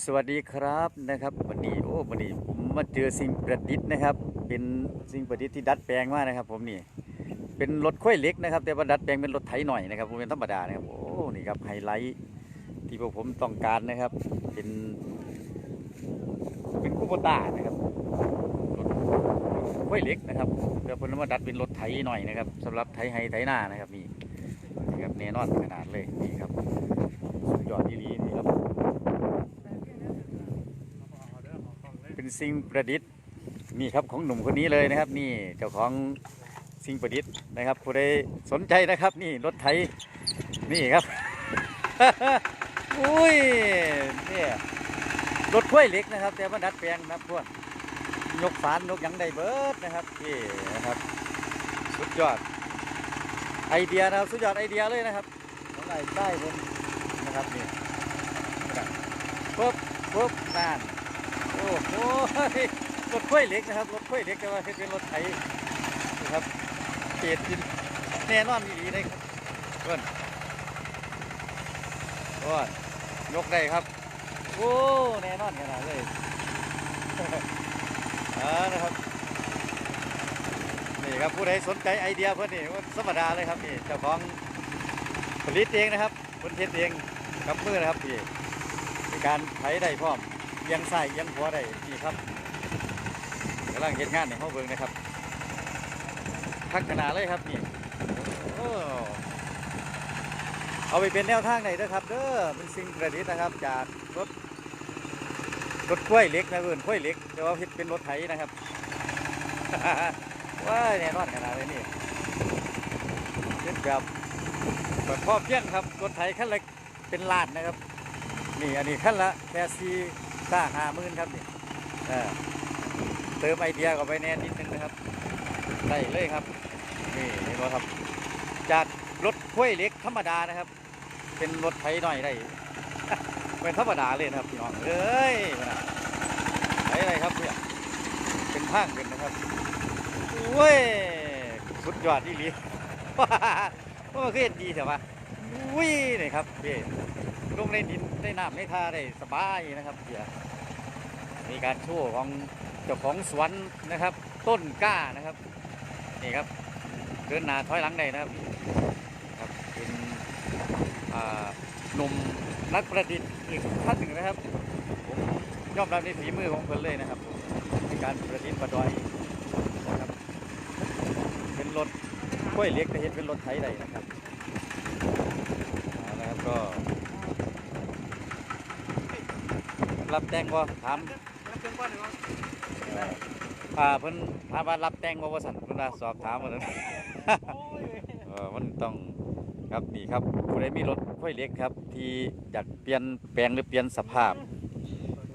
สวัสดีครับนะครับวันนี้โอ้วันนี้ผมมาเจอสิ่งประดิษฐ์นะครับ เป็นสิ่งประดิษฐ์ที่ดัดแปลงมากนะครับ ผมนี่เป็นรถค่อยเหล็กนะครับ แต่ว่าดัดแปลงเป็นรถไถหน่อยนะครับผมเป็นธรรมดานะครับโอ้นี่ครับไฮไลท์ที่พวกผมต้องการนะครับ เป็น เป็นคูโบต้านะครับรถค่อยเหล็กนะครับเพื่อเพิ่นเอามาดัดเป็นรถไถหน่อยนะครับสำหรับไถไฮไถหน้านะครับนี่นี่ครับแน่นอนขนาดเลยนี่ครับสุดยอดดีลีนี่ครับ เป็นสิ่งประดิษฐ์นี่ครับของหนุ่มคนนี้เลยนะครับ นี่เจ้าของสิ่งประดิษฐ์นะครับผู้ใดสนใจนะครับนี่รถไถนี่ครับอุ้ยเนี่ยรถถ้วยเล็กนะครับ แต่ว่าดัดแปลงนะครับพวกยกฝานยกยังได้เบิดนะครับนี่นะครับ สุดยอดไอเดียนะครับสุดยอดไอเดียเลยนะครับของไอ้ใต้ผมนะครับนี่ปุ๊บปุ๊บนั่น โอ้โหรถค่อยเล็กนะครับรถค่อยเล็กแต่ว่าเป็นรถไถนะครับเปรตกินแน่นอนดีเลยครับเพื่อนโอ้ยกได้ครับโอ้แน่นอนขนาดเลยอ่านะครับนี่ครับผู้ใดสนใจไอเดียเพื่อนนี่ว่าธรรมดาเลยครับนี่เจ้าของผลิตเองนะครับคนเฮ็ดเองกับมือนะครับพี่ในการไถได้พร้อม ยังใส่ยังหัวได้นี่ครับกำลังเห็นงานในห้องเบิงนะครับพักขนาดเลยครับนี่เอาไปเป็นแนวทางไหนนะครับเด้อเป็นสิ่งประดิษฐ์นะครับ จากรถรถกล้วยเล็กนะเพื่อนกล้วยเล็กแต่ว่าเป็นรถไถนะครับว้าแน่นอนขนาดเลยนี่เป็นแบบแบบพ่อเพี้ยงครับรถไถขั้นละเป็นลานนะครับ นี่อันนี้ขั้นละแค่ซี ซ่าห้ามื่นครับนี่เออเติมไอเดียเข้าไปแน่นิดนึงนะครับได้เลยครับ นี่เห็นไหมครับ จากรถห้วยเล็กธรรมดานะครับ เป็นรถไถหน่อยได้เป็นธรรมดาเลยนะครับพี่น้องเอ้ยไถอะไรครับเนี่ยเป็นทางเป็นนะครับโอ้ยสุดยอดที่ลีว่ามันคือเฮ็ดดีเถอะวะอุ้ยนี่ครับพี่ ลงในดินในน้ำในท่าได้สบายนะครับเดี๋ยวมีการโชว์ของเจ้าของสวนนะครับ ต้นกล้านะครับนี่ครับเดินหน้าถอยหลังได้นะครับครับเป็นหนุ่มนักประดิษฐ์อีกท่านหนึ่งนะครับผมยอมรับในฝีมือของเพิ่นเลยนะครับในการประดิษฐ์ประดอยนะครับเป็นรถกล้วยเล็กแต่เห็นเป็นรถไถได้นะครับเอาละครับก็ รับแต่งบ่ถามเอ่ออ่าเพิ่นถามว่ารับแต่งบ่ว่าสั่นเพิ่นว่าสอบถามว่าซั่นเออมันต้องครับนี่ครับผู้ใดมีรถค่อยเล็กครับ ที่อยากเปลี่ยนแปลงหรือเปลี่ยนสภาพ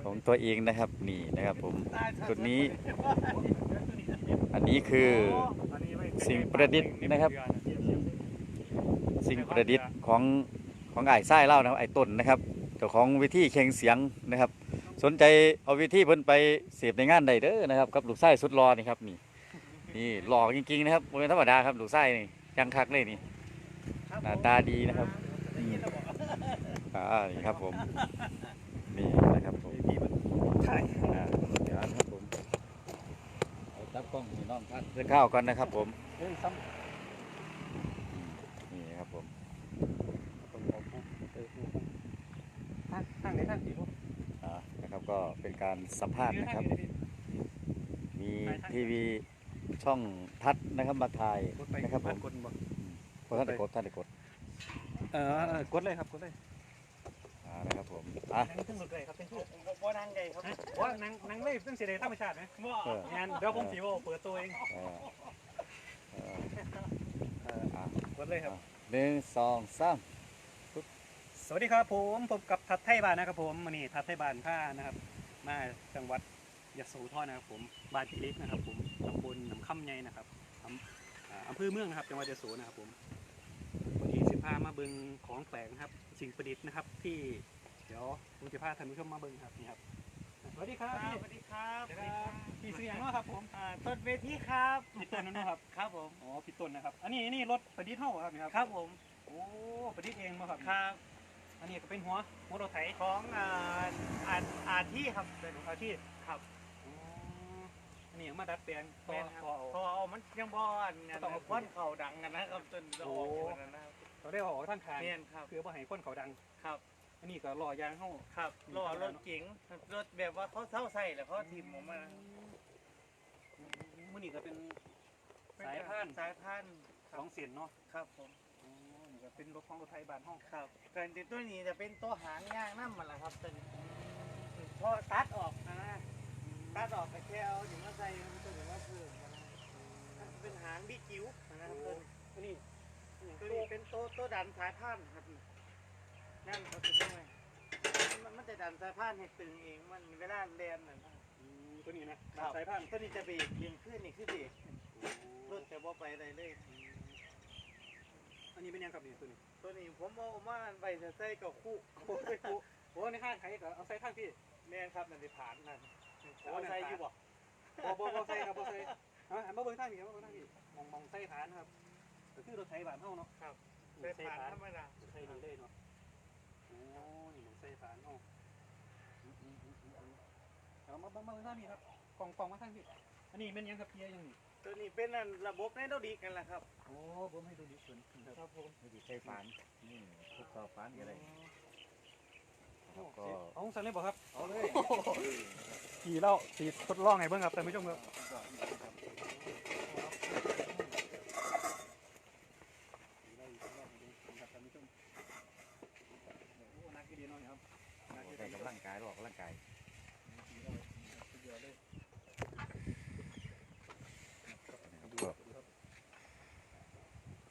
ของตัวเองนะครับนี่นะครับผมจุดนี้ อันนี้คือสิ่งประดิษฐ์นะครับ สิ่งประดิษฐ์ของของไอ้ไส้เล่านะครับไอ้ต้นนะครับเจ้าของวิธีเคียงเสียงนะครับ สนใจเอาวิธีเพิ่นไปเสียบในงานใดเด้อนะครับกับลูกไส้สุดรอนี่ครับนี่นี่หล่อจริงๆนะครับบ่เป็นธรรมดาครับลูกไส้นี่ยังคักเลยนี่หน้าตาดีนะครับอืมอ่านี่ครับผมนี่นะครับผมอ่าเดี๋ยวนะครับผมเอาจับกล้องนี่น้องท่านเพื่อนข้าวก่อนนะครับผม นี่ครับผม ทางไหนทางสีลูก อ่านะครับ ก็เป็นการสัมภาษณ์นะครับ มีทีวีช่องทัดนะครับมาถ่ายนะครับผมกดบ่เพราะท่านได้กดท่านได้กดเออกดเลยครับกดเลยอ่านะครับผมอะนั่งขึ้นรถเลยครับเป็นชื่อบ่นั่งไงครับว่านั่งนั่งเลยตั้งเสียดายธรรมชาติไหมเอองานเดี๋ยวผมสีโอเปิดตัวเองเออเออเอออะกดเลยครับหนึ่งสองสามสวัสดีครับผมพบกับทัดไทยบ้านนะครับผมวันนี้ทัดไทยบ้านผ้านะครับ มาจังหวัดยโสธรนะครับผมบ้านพี่เล็กนะครับ ผมตำบลหนำค่ำใหญ่นะครับอำอ่าอำเภอเมืองนะครับจังหวัดยโสนะครับผมวันนี้สิพามาเบิงของแปลกนะครับ สิ่งประดิษฐ์นะครับ ที่เดี๋ยวผมจะพาท่านผู้ชมมาเบิงครับนี่ครับสวัสดีครับพี่สวัสดีครับสวัสดีครับพี่เสียงเนาะครับผมอ่าต้นเวทีครับพี่ต้นนั่นเนาะครับครับผมอ๋อพี่ต้นนะครับ อันนี้นี่รถประดิษฐ์เท่าครับนี่ครับครับผมโอ้ประดิษฐ์เองมาครับครับ อันนี้ก็เป็นหัวหัวรถไถของอ่าอันอาที่ครับเป็นอาชีพครับอ๋ออันนี้มาดัดแปลงต่อแม่นครับต่อเอา พอเอามันยังบอนเนี่ยต้องเอาควันเข่าดังกันนะครับจนจะออกหมดแล้วนะครับเราได้ออกทางทางแม่นครับคือบ่ให้คนเขาดัง ครับอันนี้ก็รอยางเฮาครับมีรอทางรแล้วถเนอะเก๋งรถแบบว่าเขาเท่าใส่แล้วเขาทีมผมมามื้อนี้ก็เป็น สายพาน สายพานสองเส้นเนาะครับผมอ๋อนี่ ก็เป็นรถของรถไทยบ้านเฮาครับการติดตัวนี้จะเป็นตัวหางย่างน้ำมันแหละครับตัวนี้พอตัดออกนะนะตัดออกไปแค่เอาอยู่มาใส่มันก็ถือว่าเพิ่มนะมันเป็นหางบิ๊กจิ๋วนะครับตัวนี้อันนี้ตัวนี้เป็นโต๊ะโต๊ะดันสายพานครับนั่นเขาเป็นยังไงมันมันจะดันสายพานให้ตึงเองมันเวลาเรียนน่ะนะอืมตัวนี้นะครับสายพานตัวนี้จะเบรกยิงขึ้นนี่คือเบรกรถจะบ่ไปได้เลย อันนี้เป็นยังครับนี่ตัวนี้ตัวนี้ผมเอามาไปใส่กับคู่โอ้โหโอ้โหในห้างขายก็เอาใส่ข้างพี่แม่นครับนั่นสิผ่านนั่นโอ้เอานั่นใส่ผ่านอยู่บ่บ่บ่บ่ใส่ครับบ่ใส่เอาหันมาเบิ่งทางนี้ครับมาเบิ่งทางนี้มองมองใส่ฐานครับก็คือรถไถบ้านเฮาเนาะครับใส่ใส่ผ่านฐานธรรมดาใส่นี่เลยเนาะโอ้นี่มองใส่ฐานเฮาอืมอืมอืมอืมอืมเอามามามาเบิ่งทางนี้ครับกล่องกล่องมาทางนี้อันนี้เป็นหยังครับเพียยังนี่ ตัวนี้เป็นอันระบบไนโตรดีกันแหละครับ โอ้ผมให้ดูดิส่วนครับครับผมไม่ได้ใช้ฟานนี่ทุกต่อฟานก็ได้โอ้ก็เอาสั่นเลยบ่ครับเอาเลยขี่เล่าสีทดลองไงเบิ่งครับท่านผู้ชมครับขี่เล่าอีกทดลองให้ดูครับท่านผู้ชมโอ้นักกีฬาเนาะนี่ครับนักกีฬาได้กำลังกายหรอกกำลังกาย สุดยอดเลย ก็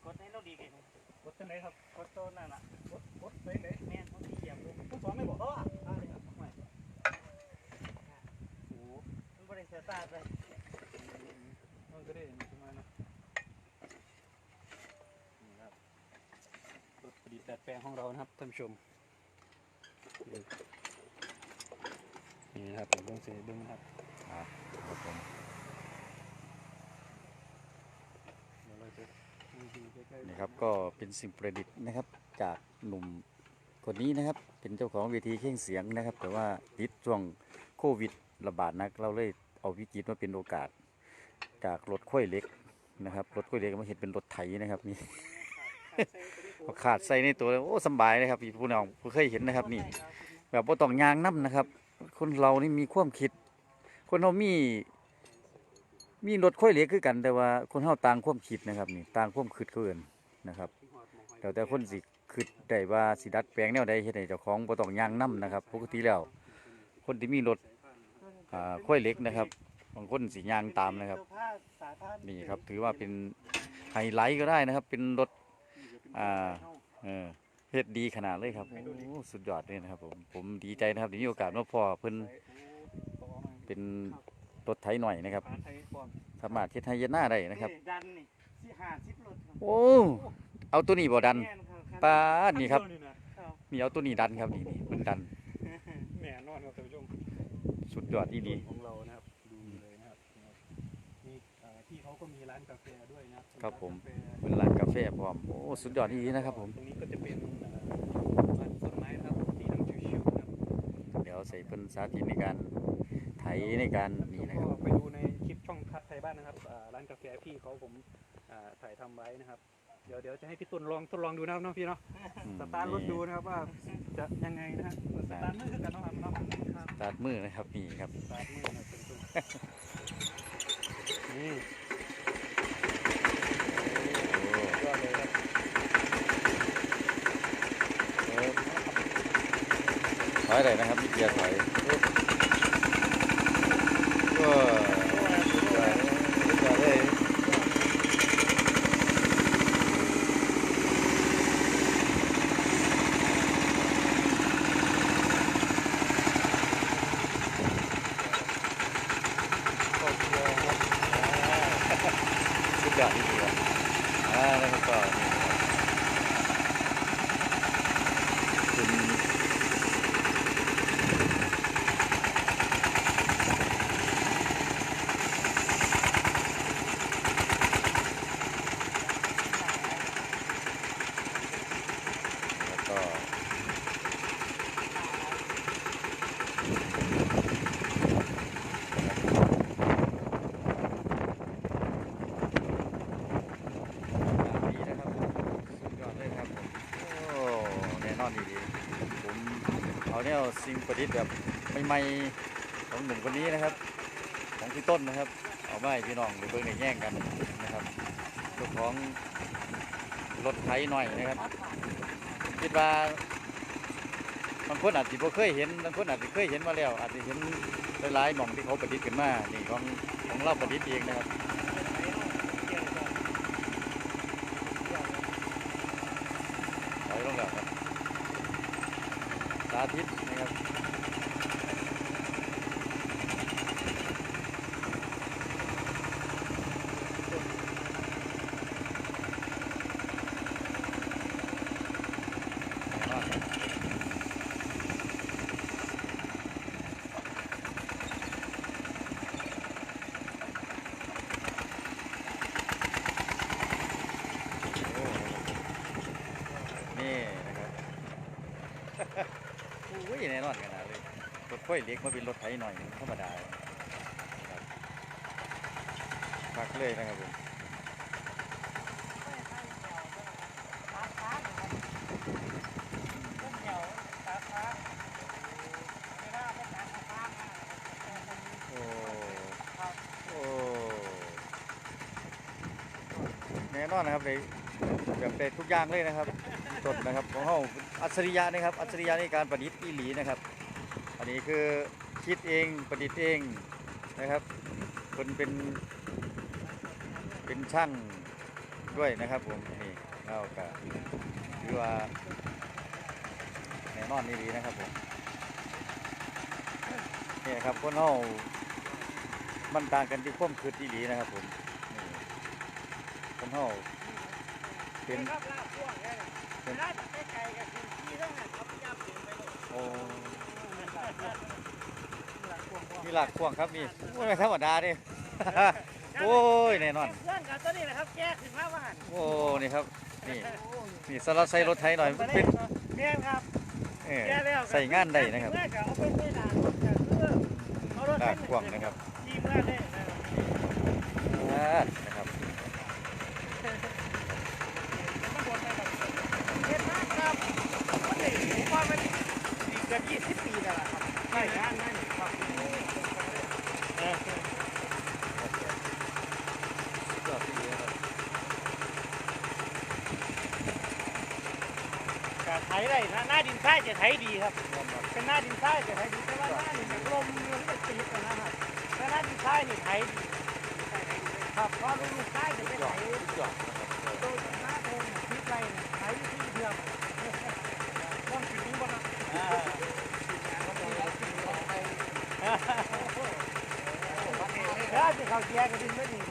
กดไนโตรดีกัน กดจังไดครับกดตัวนั่นน่ะกดกดไปไหนแม่นเขาที่เหยียบลงทุกสองไม่บอกโอ้เอาเลยครับไม่โอ้มันบริสตาร์ทเลยมันก็ได้ประมาณนะนี่ครับรถประดิษฐ์ดัดแปลงของเรานะครับท่านผู้ชมนี่นะครับผมเบิ่งเสียเบิ่งนะครับครับผม เดี๋ยวเราจะดูใกล้ๆ นี่ครับก็เป็นสิ่งประดิษฐ์นะครับจากหนุ่มคนนี้นะครับเป็นเจ้าของเวทีเครื่องเสียงนะครับ แต่ว่าติดช่วงโควิดระบาดนักเราเลยเอาวิกฤตมาเป็นโอกาส จากรถค่อยเหล็กนะครับรถค่อยเหล็กมาเห็นเป็นรถไถนะครับนี่พอขาดใส่ในตัวแล้วโอ้สำบายเลยครับพี่ผู้น้องผู้เคยเห็นนะครับนี่ แบบว่าต้องยางน้ำนะครับ คนเรานี่มีความคิด คนเรามี มีรถค่อยเหล็กคือกันแต่ว่าคนเราต่างความคิดนะครับนี่ต่างความคิดเขาเอินนะครับแต่แต่คนสิคิดได้ว่าสิดัดแปลงแนวใดเฮ็ดให้เจ้าของบ่ต้องยางน้ำนะครับ ปกติแล้วคนที่มีรถอ่าค่อยเหล็กนะครับบางคนสิยางตามนะครับนนี่ครับถือว่าเป็นไฮไลท์ก็ได้นะครับ เป็นรถอ่าเออเฮ็ดดีขนาดเลยครับโอ้สุดยอดเลยนะครับผมผมดีใจนะครับที่มีโอกาสมาพ่อเพิ่นเป็น รถไถหน่อยนะครับผ่านไทยก่อนสามารถเฮ็ดให้เย็นหน้าได้นะครับ ดันนี่สี่ห้าสิบรถครับโอ้ เอาตัวนี้บ่ดัน แม่นครับปาดนี่ครับนี่นะครับนี่เอาตัวนี้ดันครับนี่นี่เพิ่นดัน แหน่นอนครับท่านผู้ชมสุดยอดอีดี ของเรานะครับดูเลยนะครับนี่เอ่อที่เขาก็มีร้านกาแฟด้วยนะครับผมร้านกาแฟเป็นร้านกาแฟพร้อม โอ้ สุดยอดอีดีนะครับผม ตรงนี้ก็จะเป็นเอ่อบ้านต้นไม้นะครับที่นั่งชิวๆนะครับเดี๋ยวใส่เพิ่นสาธิตในการ ไถในการนี่นะคก็รับ ไปดูในคลิปช่องทัดไทยบ้านนะครับอ่าร้านกาแฟพี่เขาผมอ่าถ่ายทำไว้นะครับ เดี๋ยวเดี๋ยวจะให้พี่ตุนลองทดลองดูนะครับเน้องพี่เนาะอืม สตาร์ทรถดูนะครับว่าจะยังไงนะฮะสตาร์ทมือคือกันเนาะครับเนาะครับสตาร์ทมือนะครับนี่ครับ สตาร์ทมือนะเป็นต้นนี่โอ้ยอดเลยครับเออถอยได้นะครับมีเกียร์ถอย ก็สุดยอดสุดยอดเลยสุดยอดจริงๆครับอ่าแล้วก็นี่นะครับคุณแล้วก็ ดีนะครับสุดยอดเลยครับผมโอ้แน่นอนดีๆผมเอาแนว สิ่งประดิษฐ์แบบใหม่ๆของหนุ่มคนนี้นะครับ ของพี่ต้นนะครับ เอามาให้พี่น้องไปเบิ่งในแย่งกันนะครับเจ้าของรถไถหน่อยนะครับคิดว่าบางคนอาจจะบ่เคยเห็นบางคนอาจจะเคยเห็นมาแล้ว อาจจะเห็นหลายๆหม่องที่เขาประดิษฐ์ขึ้นมานี่ของของเราประดิษฐ์เองนะครับถอยลงแล้วครับสาธิตนะครับแน่นอนครับโอ้นี่นะครับ อุ้ยแน่นอนขนาดเลยร ถค่อยเล็กมาเป็นรถไถหน่อยธรรมดาพักเลยนะครับผมโอ้โอ้แน่นอนนะครับเลยแบบเป็นทุกอย่างเลยนะครับสดนะครับของเขาอัจฉริยะนะครับ อัจฉริยะในการประดิษฐ์อีหลีนะครับ นนี้คือคิดเองประดิษฐ์เองนะครับคนเป็นเป็นช่างด้วยนะครับผมนี่เราก็ถือว่าแน่นอนดีนะครับผมเนี่ยครับคนเฮามันต่างกันที่ความคิดอีหลีนะครับผมนี่คนเฮาเป็นครับลาบพ่วงได้เวลาจะไปไกลกับคุณพี่ทั้งนั้นครับย่าเปลี่ยนไปเลยโอ้ มีหลักพ่วงครับนี่โอ้ยไม่ธรรมดาเดิโอ้ยแน่นอนเพื่อนกับตัวนี้แหละครับแก้ขึ้นมาบ้านโอ้นี่ครับนี่นี่สำหรับใส่รถไถหน่อยมันเป็นแม่นครับเออแก้แล้วใส่งานได้นะครับเมื่อก็เอาไปใส่ด่านรถก็คือเอารถหลักพ่วงนะครับที่เมื่อได้นะครับอ่านะครับ มันบนไปแบบเฮ็ดมากครับมันนี่ผมว่ามันดีเกือบยี่สิบปีแล้วล่ะครับใช่งานนั่นครับเออ สุดยอดที่ดีนะครับ ก็ไถได้นะหน้าดินทราย จะไถดีครับ เป็นหน้าดินทรายจะไถดีแต่ว่าหน้าดินลมมันจะตีกันนะครับแต่หน้าดินทรายนี่ไถดีครับเพราะดินทรายจะไปสุดยไถอดสุดยอดนะครับโดยหน้าโทนทิศไรเนี่ยไถที่เดียวต้องถึงบ่ครับถ้าจะเขาเกียร์ก็ดินไม่ดี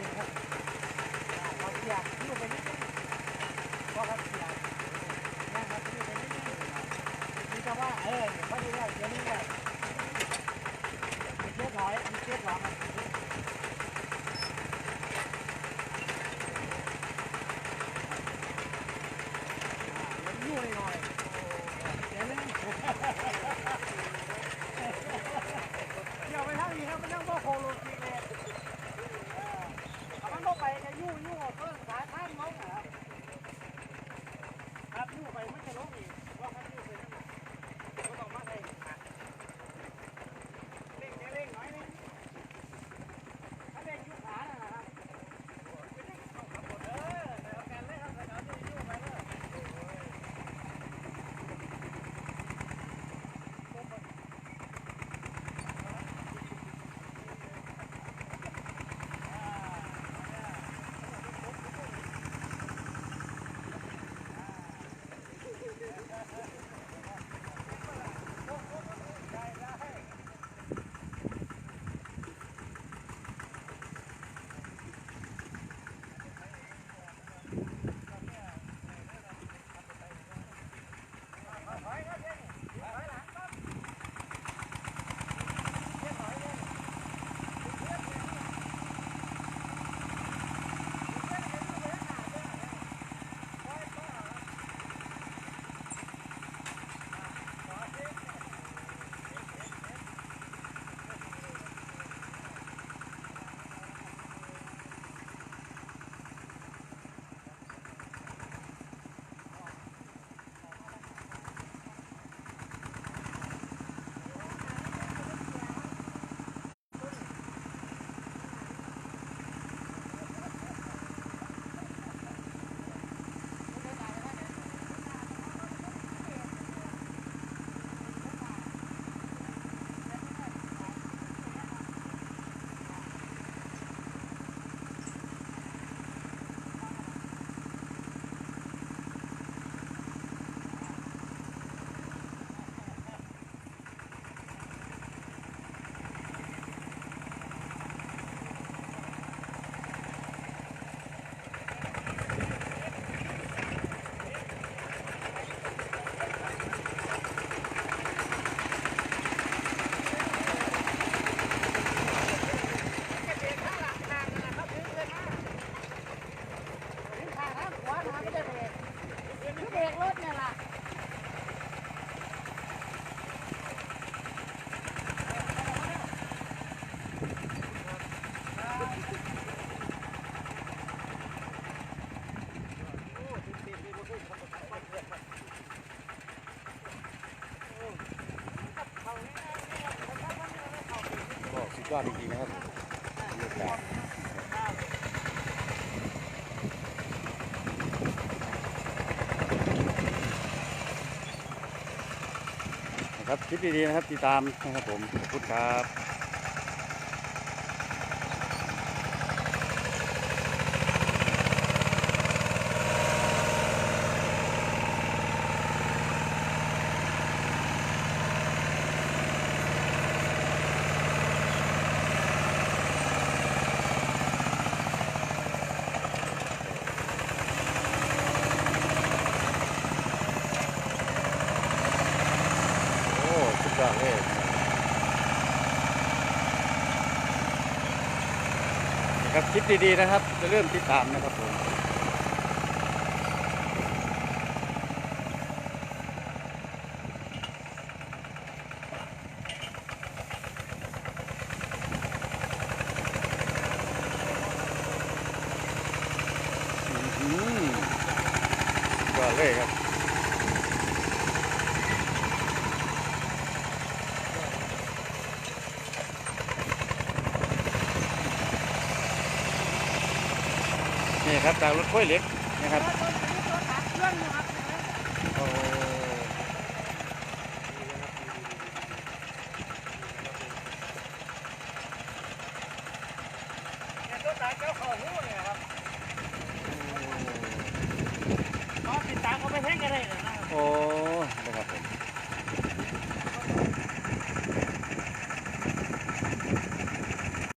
ครับคิดดีๆนะครับติดตามนะครับผมขอบคุณครับ โอ้สุดยอดเลยนะครับคิดดีๆนะครับ จะเริ่มติดตามนะครับผมอื้อหือสุดยอดเลยครับ นี่ครับจากรถค่อยเหล็กนะครับโอ้เนี่ย